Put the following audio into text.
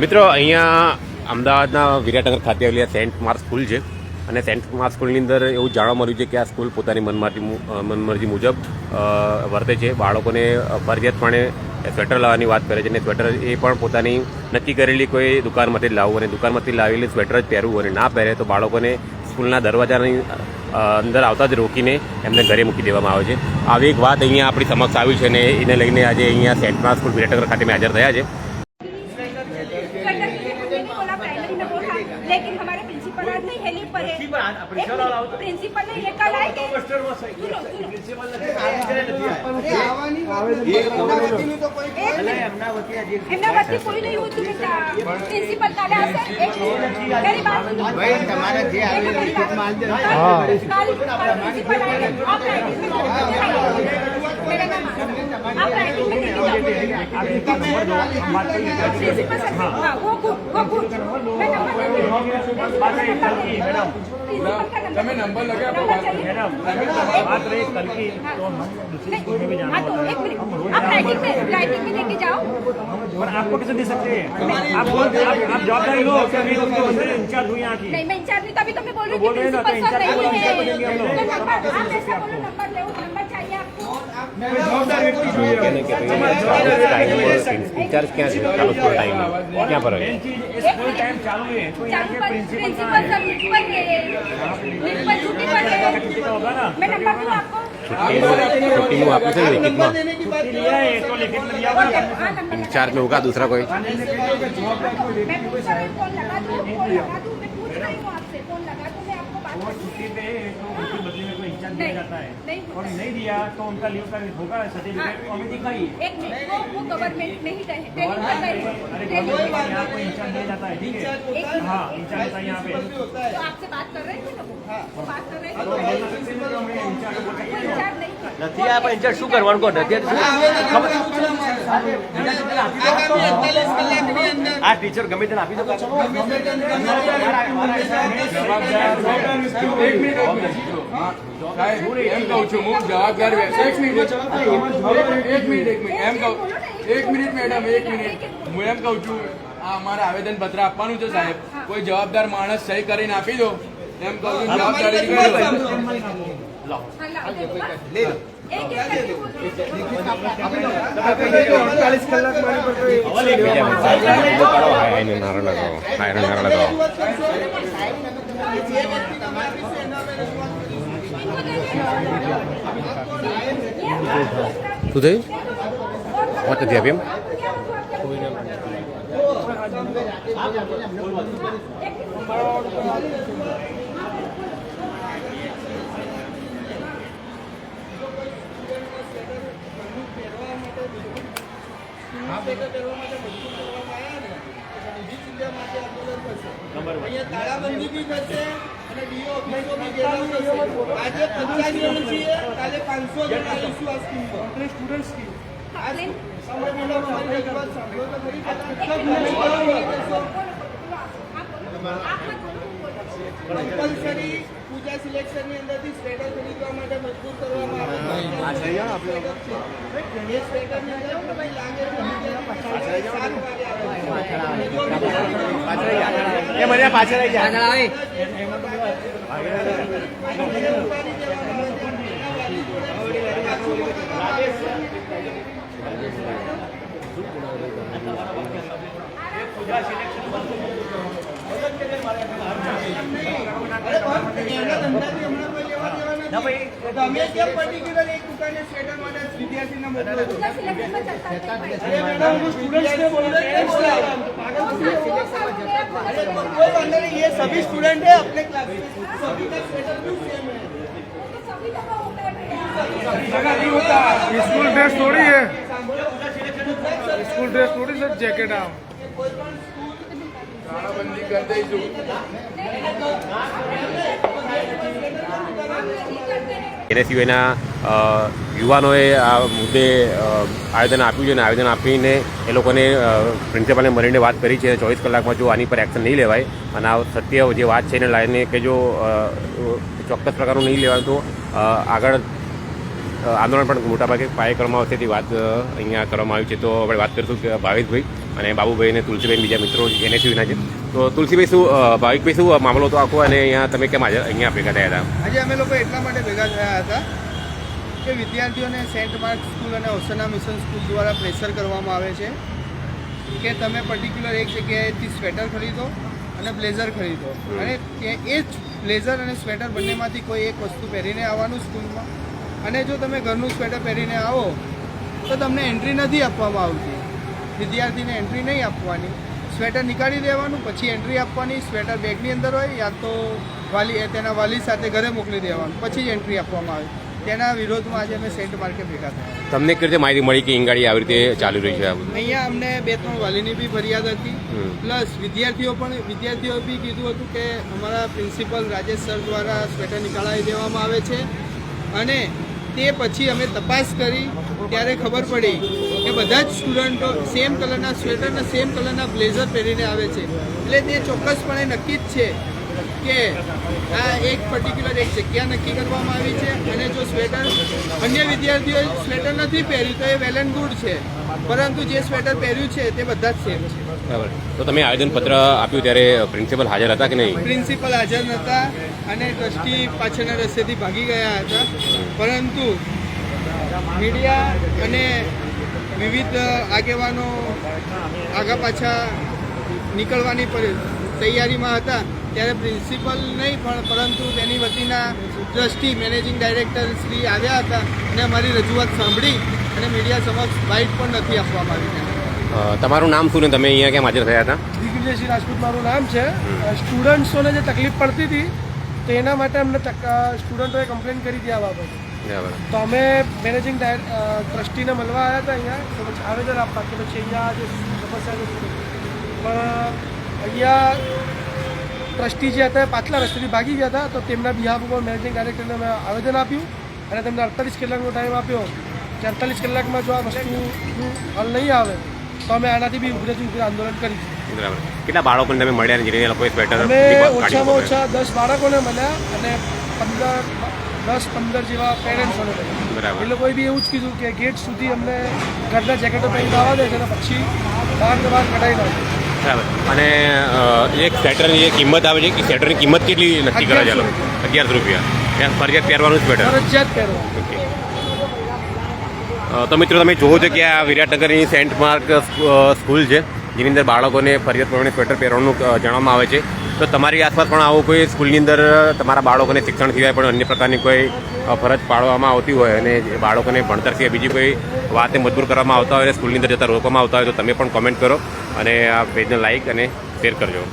મિત્રો, અહીંયા અમદાવાદના વિરાટનગર ખાતે આવેલી સેન્ટ માર્ક સ્કૂલ છે. અને સેન્ટ માર્ક સ્કૂલની અંદર એવું જાણવા મળ્યું છે કે આ સ્કૂલ પોતાની મનમારજી મનમરજી મુજબ વર્તે છે. બાળકોને ફરજિયાતપણે સ્વેટર લાવવાની વાત કરે છે અને સ્વેટર એ પણ પોતાની નક્કી કરેલી કોઈ દુકાનમાંથી લાવવું અને દુકાનમાંથી લાવેલી સ્વેટર જ પહેરવું અને ના પહેરે તો બાળકોને સ્કૂલના દરવાજાની અંદર આવતા જ રોકીને એમને ઘરે મૂકી દેવામાં આવે છે. આવી એક વાત અહીંયા આપણી સમક્ષ આવી છે અને એને લઈને આજે અહીંયા સેન્ટ માર્ક સ્કૂલ વિરાટનગર ખાતે મેં હાજર થયા છે. कंडक्टर ने मुझे नहीं बोला प्राइमरी में बोला लेकिन हमारे प्रिंसिपल आज नहीं हेली पर है प्रिंसिपल ने ये कल आए कि सुनो सुनो એમના વતી કોઈ નહીં હોતું બેટા પ્રિન્સિપલ કાલે આવશે એક मेरी बात सुनो ભાઈ તમારે જે આવે એ લિખિતમાં આલી દેજો. हाँ प्रिंसिपल તમે નંબર લગાવ્યા नंबर चाहिए बात रही कल की तो हम दूसरी स्कूल में भी जाना हाँ तो एक मिनट आप राइटिंग में राइटिंग में लेके जाओ और आपको कैसे दे सकते हैं आप बोल आप, आप जवाबदारी लो कि अभी उसके बंदे इंचार्ज हुई यहाँ की नहीं मैं इंचार्ज नहीं तभी तो मैं बोल रही बोल हूँ रहे हैं ना, प्रिंसिपल सर तो नहीं इंचार्ज है को देंगे हम लोग। तो नंबर आप ऐसा बोलो नंबर ले नंबर चाहिए आपको चार्ज क्या है? छुट्टी पर छुट्टी में इंचार्ज में होगा दूसरा कोई? मैं फ़ोन लगा फ़ोन लगा मैं पूछ रही आपसे फ़ोन लगा मैं आपको? वो करूँ छुट्टी पे है तो उनके बदले में कोई इंचार्ज दिया नहीं, जाता है नहीं और होता। नहीं दिया तो उनका लीव का होगा सर्टिफिकेट हमें दिखाइए एक मिनट वो वो गवर्नमेंट में ही गए ट्रेनिंग कर अरे रहे गवर्नमेंट में यहाँ कोई इंचार्ज दिया जाता है ठीक है एक हाँ मिनट इंचार्ज होता है यहाँ पे तो आपसे बात कर रहे थे ना वो वो बात कर रहे थे तो बोल सकते हैं कि हमें इंचार्ज बोल सकते वो हैं इंचार्ज नहीं था નથી આ પણ ઇન્ચાર્જ શું કરવાનું કહો નથી આ ટીચર ગમે તેને આપી દો. એક મિનિટ એક મિનિટ સાહેબ એમ કહું છું હું જવાબદાર એક મિનિટ એક મિનિટ એક મિનિટ એમ કહું. એક મિનિટ મેડમ એક મિનિટ હું એમ કહું છું આ અમારે આવેદન પત્ર આપવાનું છે સાહેબ. કોઈ જવાબદાર માણસ સહી કરીને આપી દો. એમ કહું છું જવાબદારી કરો हाँ लाओ दे दो बस। एक एक करके वो दो। હાયને નારો લગાવો હાયને નારો લગાવો શું થયું વાત નથી આપી એમ તાળાબંધી બી થશે અને ડીઓ ઓફિસો બી ઘેરાવ થશે. આજે પચાસ જણ છીએ કાલે પાંચસો જણ આવીશું આ આ વાત સાંભળો તો ખરી. કમ્પલસરી પૂજા સિલેક્શનની અંદરથી સ્વેટર ખરીદવા માટે મજબૂર કરવામાં આવે છે. એ સ્વેટર અંદર કોઈ લાગે તો સાત વાગે આવે છે. એ મને પાછળ આવી જાય દેવા નથી. તમે કેમ particular એક દુકાને સ્વેટર માટે વિદ્યાર્થીને મોકલો છો? અરે મેડમ, હું students ने बोला है, पागल थोड़ी हो। अरे तो कोई वांधा नहीं, ये सभी स्टूडेंट है अपने क्लास में सभी का स्वेटर भी सेम है स्कूल ड्रेस थोड़ी है स्कूल ड्रेस थोड़ी सर जैकेट आप તાળાબંધી કરી દઈશું. એને સિવાયના યુવાનોએ આ મુદ્દે આવેદન આપ્યું છે અને આવેદન આપીને એ લોકોને પ્રિન્સિપલને મળીને વાત કરી છે ચોવીસ કલાકમાં જો આની પર એક્શન નહીં લેવાય અને આ સત્ય જે વાત છે એને લાવીને કે જો ચોક્કસ પ્રકારનું નહીં લેવાય તો આગળ આંદોલન પણ મોટાભાગે પાયે કરવામાં આવશે તે વાત અહીંયા કરવામાં આવી છે. તો આપણે વાત કરીશું કે ભાવેશભાઈ અને બાબુભાઈ અને તુલસીભાઈ બીજા મિત્રો એનએસયુના છે? તો તુલસીભાઈ શું ભાવિકભાઈ શું મામલો હતો આખો અને અહીંયા તમે કેમ હાજર? અહીંયા ભેગા થયા હતા? આજે અમે લોકો એટલા માટે ભેગા થયા હતા કે વિદ્યાર્થીઓને સેન્ટ માર્ક સ્કૂલ અને ઓસના મિશન સ્કૂલ દ્વારા પ્રેશર કરવામાં આવે છે કે તમે પર્ટિક્યુલર એક જગ્યાએથી સ્વેટર ખરીદો અને બ્લેઝર ખરીદો. અને એ જ બ્લેઝર અને સ્વેટર બંનેમાંથી કોઈ એક વસ્તુ પહેરીને આવવાનું સ્કૂલમાં. અને જો તમે ઘરનું સ્વેટર પહેરીને આવો તો તમને એન્ટ્રી નથી આપવામાં આવતી. વિદ્યાર્થીને એન્ટ્રી નહીં આપવાની. સ્વેટર નીકાળી દેવાનું પછી એન્ટ્રી આપવાની. સ્વેટર બેગની અંદર હોય યા તો વાલી તેના વાલી સાથે ઘરે મોકલી દેવાનું. પછી જ એન્ટ્રી આપવામાં આવે. તેના વિરોધમાં આજે અમે સેન્ટ માર્કેટ ભેગા થયા. તમને કઈ રીતે માહિતી મળી કે ઈંગાડી આવી રીતે ચાલી રહી છે અહીંયા અમને બે ત્રણ વાલીની બી ફરિયાદ હતી. પ્લસ વિદ્યાર્થીઓ પણ વિદ્યાર્થીઓ બી કીધું હતું કે અમારા પ્રિન્સિપલ રાજેશ સર દ્વારા સ્વેટર નીકાળી દેવામાં આવે છે. અને તે પછી અમે તપાસ કરી, ત્યારે ખબર પડી કે બધા જ સ્ટુડન્ટો સેમ કલરના સ્વેટર અને સેમ કલરના બ્લેઝર પહેરીને આવે છે. એટલે તે ચોક્કસપણે નક્કી જ છે કે આ એક પર્ટિક્યુલર એક જગ્યા નક્કી કરવામાં આવી છે અને જો સ્વેટર અન્ય વિદ્યાર્થીઓએ સ્વેટર નથી પહેર્યું તો એ વેલ એન્ડ ગુડ છે. પરંતુ જે સ્વેટર પહેર્યું છે તે બધા જ સેમ છે. બરાબર. તો તમે આવેદનપત્ર આપ્યું ત્યારે પ્રિન્સિપલ હાજર હતા કે નહીં? પ્રિન્સિપલ હાજર નહોતા અને ટ્રસ્ટી પાછળના રસ્તેથી ભાગી ગયા હતા. પરંતુ મીડિયા અને વિવિધ આગેવાનો આગા પાછા નીકળવાની તૈયારીમાં હતા ત્યારે પ્રિન્સિપલ નહીં પણ પરંતુ તેની વતીના ટ્રસ્ટી મેનેજિંગ ડાયરેક્ટર શ્રી આવ્યા હતા અને અમારી રજૂઆત સાંભળી અને મીડિયા સમક્ષ બાઇટ પણ નથી આપવામાં આવી તમારું નામ શું ને તમે અહીંયા કેમ હાજર થયા હતા? દિગ્વિજયસિંહ રાજપૂત મારું નામ છે. સ્ટુડન્ટ્સોને જે તકલીફ પડતી હતી તો એના માટે અમને તક- સ્ટુડન્ટોએ કમ્પ્લેન કરી હતી આ બાબતે. બરાબર. તો અમે મેનેજિંગ ટ્રસ્ટીને મળવા આવ્યા હતા અહીંયા તો પછી આવેદન આપવા કે પછી અહીંયા જે સમસ્યા પણ અહીંયા ટ્રસ્ટી જે હતા પાછલા રસ્તેથી ભાગી ગયા હતા તો તેમના બિહાફ ઉપર મેનેજિંગ ડાયરેક્ટરને અમે આવેદન આપ્યું અને તેમને અડતાલીસ કલાકનો ટાઈમ આપ્યો. કે અડતાલીસ કલાકમાં જો આ વસ્તુ હલ નહીં આવે તો અમે આનાથી બી ઉગ્રથી ઉગ્ર આંદોલન કરીશું. બરાબર. કેટલા બાળકોને તમે મળ્યા ને જેને લોકોએ સ્વેટર અમે ઓછામાં ઓછા દસ બાળકોને મળ્યા અને પંદર દસ પંદર જેવા પેરેન્ટ્સોને મળ્યા. બરાબર. એ લોકોએ બી એવું જ કીધું કે ગેટ સુધી અમને ઘરના જેકેટો પહેરી આવવા દે છે અને પછી બહાર ને બહાર કઢાઈ નાખે. બરાબર. અને એક સ્વેટરની જે કિંમત આવે છે કે સ્વેટરની કિંમત કેટલી નક્કી કરે લોકો અગિયારસો રૂપિયા. ફરજિયાત પહેરવાનું સ્વેટર? ફરજિયાત પહેરવાનું. ઓકે. તો મિત્રો તમે જુઓ છો કે આ વિરાટનગરની સેન્ટ માર્ક સ્કૂલ છે, જેની અંદર બાળકોને ફરિયાદ પ્રમાણે સ્વેટર પહેરવાનું જણાવવામાં આવે છે. તો તમારી આસપાસ પણ આવું કોઈ સ્કૂલની અંદર તમારા બાળકોને શિક્ષણ સિવાય પણ અન્ય પ્રકારની કોઈ ફરજ પાડવામાં આવતી હોય અને બાળકોને ભણતર સિવાય બીજી કોઈ વાતે મજબૂર કરવામાં આવતા હોય અને સ્કૂલની અંદર જતા રોકવામાં આવતા હોય તો તમે પણ કોમેન્ટ કરો અને આ પેજને લાઇક અને શેર કરજો.